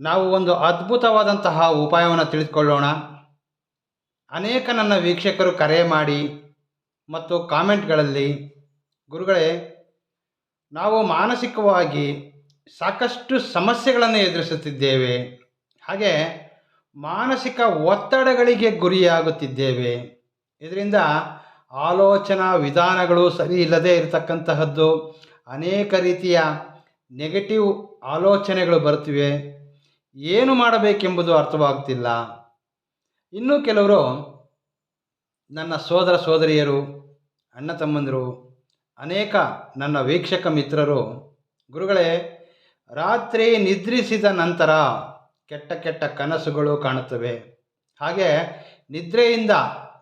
ನಾವು ಒಂದು ಅದ್ಭುತವಾದಂತಹ ಉಪಾಯವನ್ನು ತಿಳಿದುಕೊಳ್ಳೋಣ. ಅನೇಕ ನನ್ನ ವೀಕ್ಷಕರು ಕರೆ ಮಾಡಿ ಮತ್ತು ಕಾಮೆಂಟ್ಗಳಲ್ಲಿ, ಗುರುಗಳೇ, ನಾವು ಮಾನಸಿಕವಾಗಿ ಸಾಕಷ್ಟು ಸಮಸ್ಯೆಗಳನ್ನು ಎದುರಿಸುತ್ತಿದ್ದೇವೆ. ಹಾಗೆ ಮಾನಸಿಕ ಒತ್ತಡಗಳಿಗೆ ಗುರಿಯಾಗುತ್ತಿದ್ದೇವೆ. ಇದರಿಂದ ಆಲೋಚನಾ ವಿಧಾನಗಳು ಸರಿ ಇಲ್ಲದೇ ಇರತಕ್ಕಂತಹದ್ದು ಅನೇಕ ರೀತಿಯ ನೆಗೆಟಿವ್ ಆಲೋಚನೆಗಳು ಬರುತ್ತಿವೆ. ಏನು ಮಾಡಬೇಕೆಂಬುದು ಅರ್ಥವಾಗ್ತಿಲ್ಲ ಇನ್ನು ಕೆಲವರು ನನ್ನ ಸೋದರ ಸೋದರಿಯರು, ಅಣ್ಣ ತಮ್ಮಂದಿರು, ಅನೇಕ ನನ್ನ ವೀಕ್ಷಕ ಮಿತ್ರರು, ಗುರುಗಳೇ, ರಾತ್ರಿ ನಿದ್ರಿಸಿದ ನಂತರ ಕೆಟ್ಟ ಕೆಟ್ಟ ಕನಸುಗಳು ಕಾಣುತ್ತವೆ. ಹಾಗೆ ನಿದ್ರೆಯಿಂದ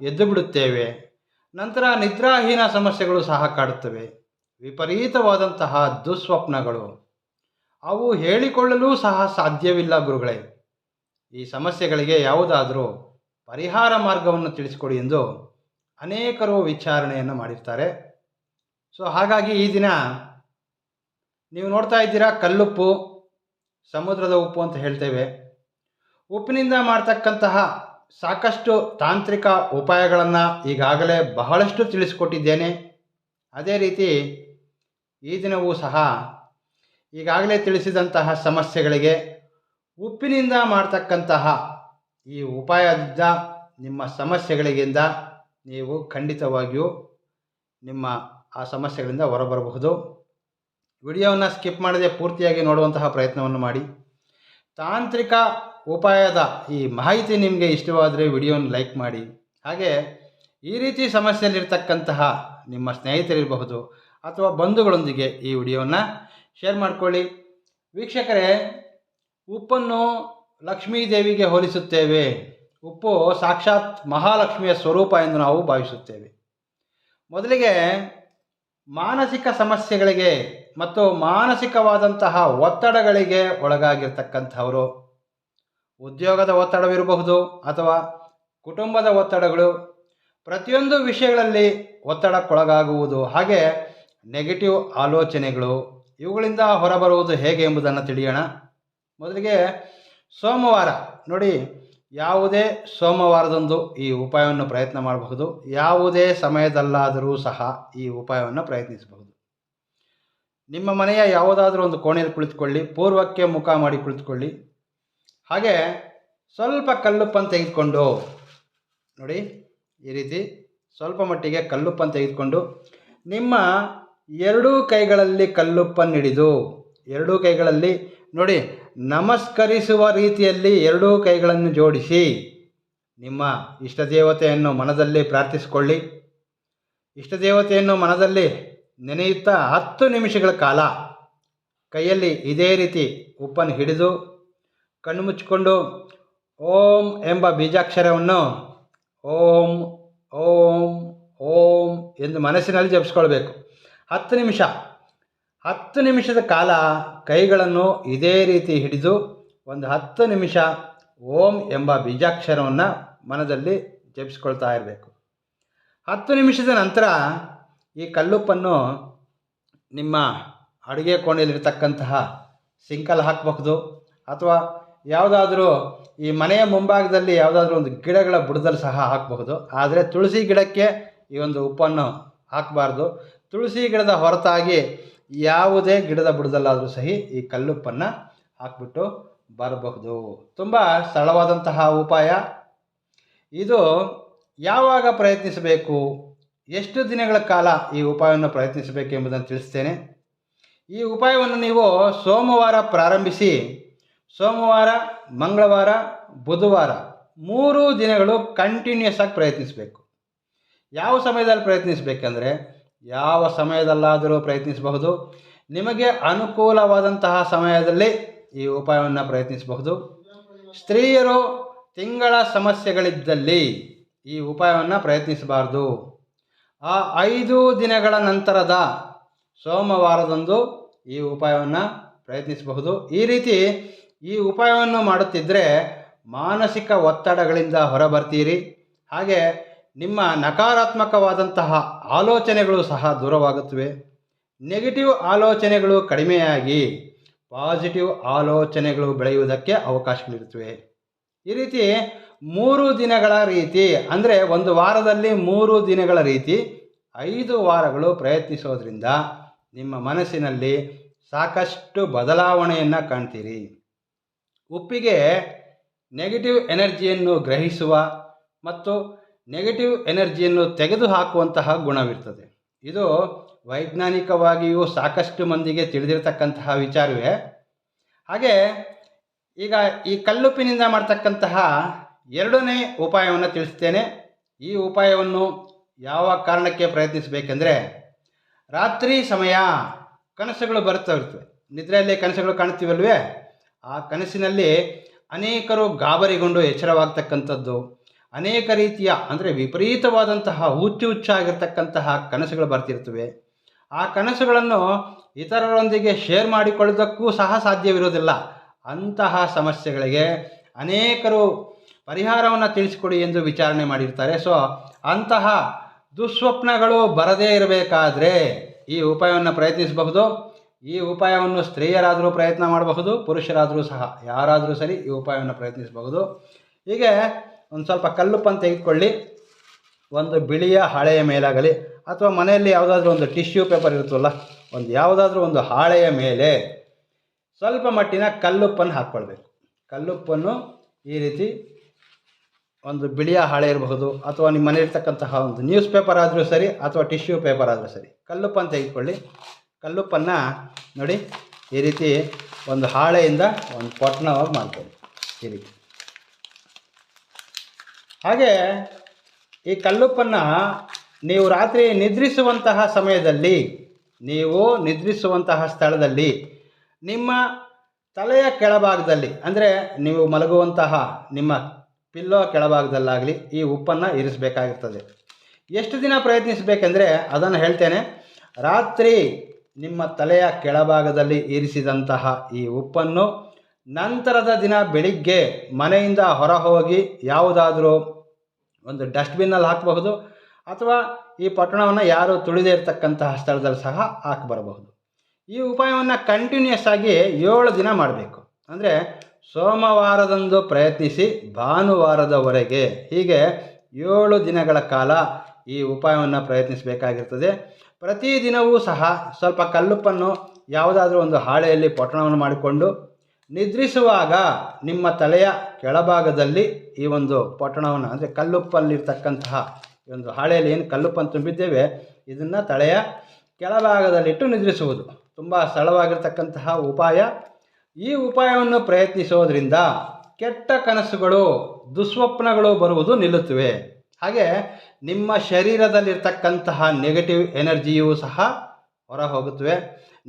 ಎದ್ದು ಬಿಡುತ್ತೇವೆ. ನಂತರ ನಿದ್ರಾಹೀನ ಸಮಸ್ಯೆಗಳು ಸಹ ಕಾಡುತ್ತವೆ. ವಿಪರೀತವಾದಂತಹ ದುಸ್ವಪ್ನಗಳು. ಅವು ಹೇಳಿಕೊಳ್ಳಲೂ ಸಹ ಸಾಧ್ಯವಿಲ್ಲ ಗುರುಗಳೇ. ಈ ಸಮಸ್ಯೆಗಳಿಗೆ ಯಾವುದಾದರೂ ಪರಿಹಾರ ಮಾರ್ಗವನ್ನು ತಿಳಿಸಿಕೊಡಿ ಎಂದು ಅನೇಕರು ವಿಚಾರಣೆಯನ್ನು ಮಾಡಿರ್ತಾರೆ. ಸೊ, ಹಾಗಾಗಿ ಈ ದಿನ ನೀವು ನೋಡ್ತಾ ಇದ್ದೀರಾ, ಕಲ್ಲುಪ್ಪು, ಸಮುದ್ರದ ಉಪ್ಪು ಅಂತ ಹೇಳ್ತೇವೆ. ಉಪ್ಪಿನಿಂದ ಮಾಡ್ತಕ್ಕಂತಹ ಸಾಕಷ್ಟು ತಾಂತ್ರಿಕ ಉಪಾಯಗಳನ್ನು ಈಗಾಗಲೇ ಬಹಳಷ್ಟು ತಿಳಿಸಿಕೊಟ್ಟಿದ್ದೇನೆ. ಅದೇ ರೀತಿ ಈ ದಿನವೂ ಸಹ ಈಗಾಗಲೇ ತಿಳಿಸಿದಂತಹ ಸಮಸ್ಯೆಗಳಿಗೆ ಉಪ್ಪಿನಿಂದ ಮಾಡ್ತಕ್ಕಂತಹ ಈ ಉಪಾಯದಿಂದ ನಿಮ್ಮ ಸಮಸ್ಯೆಗಳಿಗಿಂತ ನೀವು ಖಂಡಿತವಾಗಿಯೂ ನಿಮ್ಮ ಆ ಸಮಸ್ಯೆಗಳಿಂದ ಹೊರಬರಬಹುದು. ವಿಡಿಯೋವನ್ನು ಸ್ಕಿಪ್ ಮಾಡದೆ ಪೂರ್ತಿಯಾಗಿ ನೋಡುವಂತಹ ಪ್ರಯತ್ನವನ್ನು ಮಾಡಿ. ತಾಂತ್ರಿಕ ಉಪಾಯದ ಈ ಮಾಹಿತಿ ನಿಮಗೆ ಇಷ್ಟವಾದರೆ ವಿಡಿಯೋನ ಲೈಕ್ ಮಾಡಿ. ಹಾಗೆ ಈ ರೀತಿ ಸಮಸ್ಯೆಯಲ್ಲಿರ್ತಕ್ಕಂತಹ ನಿಮ್ಮ ಸ್ನೇಹಿತರಿರಬಹುದು ಅಥವಾ ಬಂಧುಗಳೊಂದಿಗೆ ಈ ವಿಡಿಯೋವನ್ನು ಶೇರ್ ಮಾಡಿಕೊಳ್ಳಿ. ವೀಕ್ಷಕರೇ, ಉಪ್ಪನ್ನು ಲಕ್ಷ್ಮೀ ದೇವಿಗೆ ಹೋಲಿಸುತ್ತೇವೆ. ಉಪ್ಪು ಸಾಕ್ಷಾತ್ ಮಹಾಲಕ್ಷ್ಮಿಯ ಸ್ವರೂಪ ಎಂದು ನಾವು ಭಾವಿಸುತ್ತೇವೆ. ಮೊದಲಿಗೆ ಮಾನಸಿಕ ಸಮಸ್ಯೆಗಳಿಗೆ ಮತ್ತು ಮಾನಸಿಕವಾದಂತಹ ಒತ್ತಡಗಳಿಗೆ ಒಳಗಾಗಿರ್ತಕ್ಕಂಥವರು. ಉದ್ಯೋಗದ ಒತ್ತಡವಿರಬಹುದು ಅಥವಾ ಕುಟುಂಬದ ಒತ್ತಡಗಳು. ಪ್ರತಿಯೊಂದು ವಿಷಯಗಳಲ್ಲಿ ಒತ್ತಡಕ್ಕೊಳಗಾಗುವುದು. ಹಾಗೆ ನೆಗೆಟಿವ್ ಆಲೋಚನೆಗಳು ಇವುಗಳಿಂದ ಹೊರಬರುವುದು ಹೇಗೆ ಎಂಬುದನ್ನು ತಿಳಿಯೋಣ. ಮೊದಲಿಗೆ ಸೋಮವಾರ, ನೋಡಿ, ಯಾವುದೇ ಸೋಮವಾರದಂದು ಈ ಉಪಾಯವನ್ನು ಪ್ರಯತ್ನ ಮಾಡಬಹುದು. ಯಾವುದೇ ಸಮಯದಲ್ಲಾದರೂ ಸಹ ಈ ಉಪಾಯವನ್ನು ಪ್ರಯತ್ನಿಸಬಹುದು. ನಿಮ್ಮ ಮನೆಯ ಯಾವುದಾದ್ರೂ ಒಂದು ಕೋಣೆಯಲ್ಲಿ ಕುಳಿತುಕೊಳ್ಳಿ, ಪೂರ್ವಕ್ಕೆ ಮುಖ ಮಾಡಿ ಕುಳಿತುಕೊಳ್ಳಿ. ಹಾಗೆ ಸ್ವಲ್ಪ ಕಲ್ಲುಪ್ಪನ್ನು ತೆಗೆದುಕೊಂಡು, ನೋಡಿ, ಈ ರೀತಿ ಸ್ವಲ್ಪ ಮಟ್ಟಿಗೆ ಕಲ್ಲುಪ್ಪನ್ನು ತೆಗೆದುಕೊಂಡು ನಿಮ್ಮ ಎರಡೂ ಕೈಗಳಲ್ಲಿ ಕಲ್ಲುಪ್ಪನ್ನು ಹಿಡಿದು ಎರಡೂ ಕೈಗಳಲ್ಲಿ, ನೋಡಿ, ನಮಸ್ಕರಿಸುವ ರೀತಿಯಲ್ಲಿ ಎರಡೂ ಕೈಗಳನ್ನು ಜೋಡಿಸಿ, ನಿಮ್ಮ ಇಷ್ಟ ದೇವತೆಯನ್ನು ಮನದಲ್ಲಿ ಪ್ರಾರ್ಥಿಸಿಕೊಳ್ಳಿ. ಇಷ್ಟ ದೇವತೆಯನ್ನು ಮನದಲ್ಲಿ ನೆನೆಯುತ್ತಾ ಹತ್ತು ನಿಮಿಷಗಳ ಕಾಲ ಕೈಯಲ್ಲಿ ಇದೇ ರೀತಿ ಉಪ್ಪನ್ನು ಹಿಡಿದು, ಕಣ್ಣು ಮುಚ್ಚಿಕೊಂಡು ಓಂ ಎಂಬ ಬೀಜಾಕ್ಷರವನ್ನು ಓಂ ಓಂ ಓಂ ಎಂದು ಮನಸ್ಸಿನಲ್ಲಿ ಜಪಿಸ್ಕೊಳ್ಬೇಕು. ಹತ್ತು ನಿಮಿಷ. ಹತ್ತು ನಿಮಿಷದ ಕಾಲ ಕೈಗಳನ್ನು ಇದೇ ರೀತಿ ಹಿಡಿದು ಒಂದು ಹತ್ತು ನಿಮಿಷ ಓಂ ಎಂಬ ಬೀಜಾಕ್ಷರವನ್ನು ಮನದಲ್ಲಿ ಜಪಿಸ್ಕೊಳ್ತಾ ಇರಬೇಕು. ಹತ್ತು ನಿಮಿಷದ ನಂತರ ಈ ಕಲ್ಲುಪ್ಪನ್ನು ನಿಮ್ಮ ಅಡುಗೆ ಕೋಣೆಯಲ್ಲಿರ್ತಕ್ಕಂತಹ ಸಿಂಕಲ್ಲಿ ಹಾಕಬಹುದು. ಅಥವಾ ಯಾವುದಾದ್ರೂ ಈ ಮನೆಯ ಮುಂಭಾಗದಲ್ಲಿ ಯಾವುದಾದ್ರೂ ಒಂದು ಗಿಡಗಳ ಬುಡದಲ್ಲಿ ಸಹ ಹಾಕಬಹುದು. ಆದರೆ ತುಳಸಿ ಗಿಡಕ್ಕೆ ಈ ಒಂದು ಉಪ್ಪನ್ನು ಹಾಕಬಾರ್ದು. ತುಳಸಿ ಗಿಡದ ಹೊರತಾಗಿ ಯಾವುದೇ ಗಿಡದ ಬುಡದಲ್ಲಾದರೂ ಸಹಿ ಈ ಕಲ್ಲುಪ್ಪನ್ನು ಹಾಕ್ಬಿಟ್ಟು ಬರಬಹುದು. ತುಂಬ ಸರಳವಾದಂತಹ ಉಪಾಯ. ಇದು ಯಾವಾಗ ಪ್ರಯತ್ನಿಸಬೇಕು? ಎಷ್ಟು ದಿನಗಳ ಕಾಲ ಈ ಉಪಾಯವನ್ನು ಪ್ರಯತ್ನಿಸಬೇಕು ಎಂಬುದನ್ನು ತಿಳಿಸ್ತೇನೆ. ಈ ಉಪಾಯವನ್ನು ನೀವು ಸೋಮವಾರ ಪ್ರಾರಂಭಿಸಿ, ಸೋಮವಾರ, ಮಂಗಳವಾರ, ಬುಧವಾರ ಮೂರು ದಿನಗಳು ಕಂಟಿನ್ಯೂಸ್ ಆಗಿ ಪ್ರಯತ್ನಿಸಬೇಕು. ಯಾವ ಸಮಯದಲ್ಲಿ ಪ್ರಯತ್ನಿಸಬೇಕಂದ್ರೆ ಯಾವ ಸಮಯದಲ್ಲಾದರೂ ಪ್ರಯತ್ನಿಸಬಹುದು. ನಿಮಗೆ ಅನುಕೂಲವಾದಂತಹ ಸಮಯದಲ್ಲಿ ಈ ಉಪಾಯವನ್ನು ಪ್ರಯತ್ನಿಸಬಹುದು. ಸ್ತ್ರೀಯರು ತಿಂಗಳ ಸಮಸ್ಯೆಗಳಿದ್ದಲ್ಲಿ ಈ ಉಪಾಯವನ್ನು ಪ್ರಯತ್ನಿಸಬಾರ್ದು. ಆ ಐದು ದಿನಗಳ ನಂತರದ ಸೋಮವಾರದಂದು ಈ ಉಪಾಯವನ್ನು ಪ್ರಯತ್ನಿಸಬಹುದು. ಈ ರೀತಿ ಈ ಉಪಾಯವನ್ನು ಮಾಡುತ್ತಿದ್ದರೆ ಮಾನಸಿಕ ಒತ್ತಡಗಳಿಂದ ಹೊರಬರ್ತೀರಿ. ಹಾಗೆ ನಿಮ್ಮ ನಕಾರಾತ್ಮಕವಾದಂತಹ ಆಲೋಚನೆಗಳು ಸಹ ದೂರವಾಗುತ್ತವೆ. ನೆಗೆಟಿವ್ ಆಲೋಚನೆಗಳು ಕಡಿಮೆಯಾಗಿ ಪಾಸಿಟಿವ್ ಆಲೋಚನೆಗಳು ಬೆಳೆಯುವುದಕ್ಕೆ ಅವಕಾಶಗಳಿರುತ್ತವೆ. ಈ ರೀತಿ ಮೂರು ದಿನಗಳ ರೀತಿ, ಅಂದರೆ ಒಂದು ವಾರದಲ್ಲಿ ಮೂರು ದಿನಗಳ ರೀತಿ ಐದು ವಾರಗಳು ಪ್ರಯತ್ನಿಸೋದ್ರಿಂದ ನಿಮ್ಮ ಮನಸ್ಸಿನಲ್ಲಿ ಸಾಕಷ್ಟು ಬದಲಾವಣೆಯನ್ನು ಕಾಣ್ತೀರಿ. ಉಪ್ಪಿಗೆ ನೆಗೆಟಿವ್ ಎನರ್ಜಿಯನ್ನು ಗ್ರಹಿಸುವ ಮತ್ತು ನೆಗೆಟಿವ್ ಎನರ್ಜಿಯನ್ನು ತೆಗೆದುಹಾಕುವಂತಹ ಗುಣವಿರ್ತದೆ. ಇದು ವೈಜ್ಞಾನಿಕವಾಗಿಯೂ ಸಾಕಷ್ಟು ಮಂದಿಗೆ ತಿಳಿದಿರತಕ್ಕಂತಹ ವಿಚಾರವೇ. ಹಾಗೆ ಈಗ ಈ ಕಲ್ಲುಪ್ಪಿನಿಂದ ಮಾಡ್ತಕ್ಕಂತಹ ಎರಡನೇ ಉಪಾಯವನ್ನು ತಿಳಿಸ್ತೇನೆ. ಈ ಉಪಾಯವನ್ನು ಯಾವ ಕಾರಣಕ್ಕೆ ಪ್ರಯತ್ನಿಸಬೇಕೆಂದರೆ, ರಾತ್ರಿ ಸಮಯ ಕನಸುಗಳು ಬರ್ತಾ ಇರ್ತವೆ ನಿದ್ರೆಯಲ್ಲಿ ಕನಸುಗಳು ಕಾಣ್ತೀವಲ್ವೇ ಆ ಕನಸಿನಲ್ಲಿ ಅನೇಕರು ಗಾಬರಿಗೊಂಡು ಎಚ್ಚರವಾಗ್ತಕ್ಕಂಥದ್ದು. ಅನೇಕ ರೀತಿಯ, ಅಂದರೆ ವಿಪರೀತವಾದಂತಹ ಹುಚ್ಚು ಹುಚ್ಚಾಗಿರ್ತಕ್ಕಂತಹ ಕನಸುಗಳು ಬರ್ತಿರ್ತವೆ. ಆ ಕನಸುಗಳನ್ನು ಇತರರೊಂದಿಗೆ ಶೇರ್ ಮಾಡಿಕೊಳ್ಳೋದಕ್ಕೂ ಸಹ ಸಾಧ್ಯವಿರೋದಿಲ್ಲ ಅಂತಹ ಸಮಸ್ಯೆಗಳಿಗೆ ಅನೇಕರು ಪರಿಹಾರವನ್ನು ತಿಳಿಸಿಕೊಡಿ ಎಂದು ವಿಚಾರಣೆ ಮಾಡಿರ್ತಾರೆ. ಸೊ ಅಂತಹ ದುಸ್ವಪ್ನಗಳು ಬರದೇ ಇರಬೇಕಾದ್ರೆ ಈ ಉಪಾಯವನ್ನು ಪ್ರಯತ್ನಿಸಬಹುದು. ಈ ಉಪಾಯವನ್ನು ಸ್ತ್ರೀಯರಾದರೂ ಪ್ರಯತ್ನ ಮಾಡಬಹುದು, ಪುರುಷರಾದರೂ ಸಹ, ಯಾರಾದರೂ ಸರಿ ಈ ಉಪಾಯವನ್ನು ಪ್ರಯತ್ನಿಸಬಹುದು. ಹೀಗೆ ಒಂದು ಸ್ವಲ್ಪ ಕಲ್ಲುಪ್ಪನ್ನು ತೆಗೆದುಕೊಳ್ಳಿ. ಒಂದು ಬಿಳಿಯ ಹಾಳೆಯ ಮೇಲಾಗಲಿ ಅಥವಾ ಮನೆಯಲ್ಲಿ ಯಾವುದಾದ್ರೂ ಒಂದು ಟಿಶ್ಯೂ ಪೇಪರ್ ಇರುತ್ತಲ್ಲ, ಒಂದು ಯಾವುದಾದ್ರೂ ಒಂದು ಹಾಳೆಯ ಮೇಲೆ ಸ್ವಲ್ಪ ಮಟ್ಟಿನ ಕಲ್ಲುಪ್ಪನ್ನು ಹಾಕ್ಕೊಳ್ಬೇಕು. ಕಲ್ಲುಪ್ಪನ್ನು ಈ ರೀತಿ ಒಂದು ಬಿಳಿಯ ಹಾಳೆ ಇರಬಹುದು, ಅಥವಾ ನಿಮ್ಮ ಮನೆಯಲ್ಲಿರ್ತಕ್ಕಂತಹ ಒಂದು ನ್ಯೂಸ್ ಪೇಪರ್ ಆದರೂ ಸರಿ ಅಥವಾ ಟಿಶ್ಯೂ ಪೇಪರ್ ಆದರೂ ಸರಿ. ಕಲ್ಲುಪ್ಪನ್ನು ತೆಗೆದುಕೊಳ್ಳಿ. ಕಲ್ಲುಪ್ಪನ್ನು ನೋಡಿ, ಈ ರೀತಿ ಒಂದು ಹಾಳೆಯಿಂದ ಒಂದು ಪೊಟ್ಟಣವಾಗಿ ಮಾಡ್ಕೊಳ್ಳಿ. ಈ ರೀತಿ. ಹಾಗೆ ಈ ಕಲ್ಲುಪ್ಪನ್ನು ನೀವು ರಾತ್ರಿ ನಿದ್ರಿಸುವಂತಹ ಸಮಯದಲ್ಲಿ, ನೀವು ನಿದ್ರಿಸುವಂತಹ ಸ್ಥಳದಲ್ಲಿ, ನಿಮ್ಮ ತಲೆಯ ಕೆಳಭಾಗದಲ್ಲಿ, ಅಂದರೆ ನೀವು ಮಲಗುವಂತಹ ನಿಮ್ಮ ಪಿಲ್ಲೋ ಕೆಳಭಾಗದಲ್ಲಾಗಲಿ ಈ ಉಪ್ಪನ್ನು ಇರಿಸಬೇಕಾಗಿರ್ತದೆ. ಎಷ್ಟು ದಿನ ಪ್ರಯತ್ನಿಸಬೇಕೆಂದರೆ ಅದನ್ನು ಹೇಳ್ತೇನೆ. ರಾತ್ರಿ ನಿಮ್ಮ ತಲೆಯ ಕೆಳಭಾಗದಲ್ಲಿ ಇರಿಸಿದಂತಹ ಈ ಉಪ್ಪನ್ನು ನಂತರದ ದಿನ ಬೆಳಿಗ್ಗೆ ಮನೆಯಿಂದ ಹೊರ ಹೋಗಿ ಯಾವುದಾದರೂ ಒಂದು ಡಸ್ಟ್ಬಿನ್ನಲ್ಲಿ ಹಾಕಬಹುದು ಅಥವಾ ಈ ಪಟ್ಟಣವನ್ನು ಯಾರು ತುಳಿದೇ ಇರತಕ್ಕಂತಹ ಸ್ಥಳದಲ್ಲಿ ಸಹ ಹಾಕಿ ಬರಬಹುದು ಈ ಉಪಾಯವನ್ನು ಕಂಟಿನ್ಯೂಸ್ ಆಗಿ ಏಳು ದಿನ ಮಾಡಬೇಕು. ಅಂದರೆ ಸೋಮವಾರದಂದು ಪ್ರಯತ್ನಿಸಿ ಭಾನುವಾರದವರೆಗೆ ಹೀಗೆ ಏಳು ದಿನಗಳ ಕಾಲ ಈ ಉಪಾಯವನ್ನು ಪ್ರಯತ್ನಿಸಬೇಕಾಗಿರ್ತದೆ. ಪ್ರತಿದಿನವೂ ಸಹ ಸ್ವಲ್ಪ ಕಲ್ಲುಪ್ಪನ್ನು ಯಾವುದಾದ್ರೂ ಒಂದು ಹಾಳೆಯಲ್ಲಿ ಪೊಟ್ಟಣವನ್ನು ಮಾಡಿಕೊಂಡು ನಿದ್ರಿಸುವಾಗ ನಿಮ್ಮ ತಲೆಯ ಕೆಳಭಾಗದಲ್ಲಿ ಈ ಒಂದು ಪೊಟ್ಟಣವನ್ನು, ಅಂದರೆ ಕಲ್ಲುಪ್ಪಲ್ಲಿರ್ತಕ್ಕಂತಹ ಈ ಒಂದು ಹಾಳೆಯಲ್ಲಿ ಏನು ಕಲ್ಲುಪ್ಪನ್ನು ತುಂಬಿದ್ದೇವೆ, ಇದನ್ನು ತಲೆಯ ಕೆಳಭಾಗದಲ್ಲಿಟ್ಟು ನಿದ್ರಿಸುವುದು. ತುಂಬ ಸರಳವಾಗಿರ್ತಕ್ಕಂತಹ ಉಪಾಯ. ಈ ಉಪಾಯವನ್ನು ಪ್ರಯತ್ನಿಸೋದ್ರಿಂದ ಕೆಟ್ಟ ಕನಸುಗಳು, ದುಸ್ವಪ್ನಗಳು ಬರುವುದು ನಿಲ್ಲುತ್ತವೆ. ಹಾಗೆ ನಿಮ್ಮ ಶರೀರದಲ್ಲಿರ್ತಕ್ಕಂತಹ ನೆಗೆಟಿವ್ ಎನರ್ಜಿಯೂ ಸಹ ಹೊರ ಹೋಗುತ್ತವೆ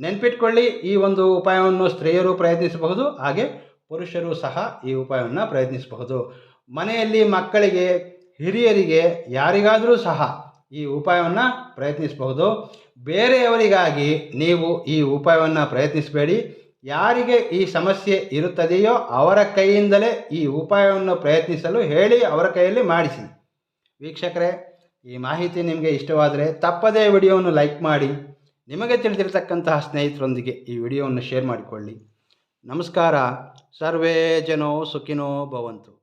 ನೆನ್ಪಿಟ್ಕೊಳ್ಳಿ, ಈ ಒಂದು ಉಪಾಯವನ್ನು ಸ್ತ್ರೀಯರು ಪ್ರಯತ್ನಿಸಬಹುದು, ಹಾಗೆ ಪುರುಷರು ಸಹ ಈ ಉಪಾಯವನ್ನು ಪ್ರಯತ್ನಿಸಬಹುದು. ಮನೆಯಲ್ಲಿ ಮಕ್ಕಳಿಗೆ, ಹಿರಿಯರಿಗೆ, ಯಾರಿಗಾದರೂ ಸಹ ಈ ಉಪಾಯವನ್ನು ಪ್ರಯತ್ನಿಸಬಹುದು. ಬೇರೆಯವರಿಗಾಗಿ ನೀವು ಈ ಉಪಾಯವನ್ನು ಪ್ರಯತ್ನಿಸಬೇಡಿ. ಯಾರಿಗೆ ಈ ಸಮಸ್ಯೆ ಇರುತ್ತದೆಯೋ ಅವರ ಕೈಯಿಂದಲೇ ಈ ಉಪಾಯವನ್ನು ಪ್ರಯತ್ನಿಸಲು ಹೇಳಿ ಅವರ ಕೈಯಲ್ಲಿ ಮಾಡಿಸಿ. ವೀಕ್ಷಕರೇ, ಈ ಮಾಹಿತಿ ನಿಮಗೆ ಇಷ್ಟವಾದರೆ ತಪ್ಪದೇ ವಿಡಿಯೋವನ್ನು ಲೈಕ್ ಮಾಡಿ. ನಿಮಗೆ ತಿಳಿದಿರತಕ್ಕಂತಹ ಸ್ನೇಹಿತರೊಂದಿಗೆ ಈ ವಿಡಿಯೋವನ್ನು ಶೇರ್ ಮಾಡಿಕೊಳ್ಳಿ. ನಮಸ್ಕಾರ. ಸರ್ವೇ ಜನೋ ಸುಖಿನೋ ಭವಂತು.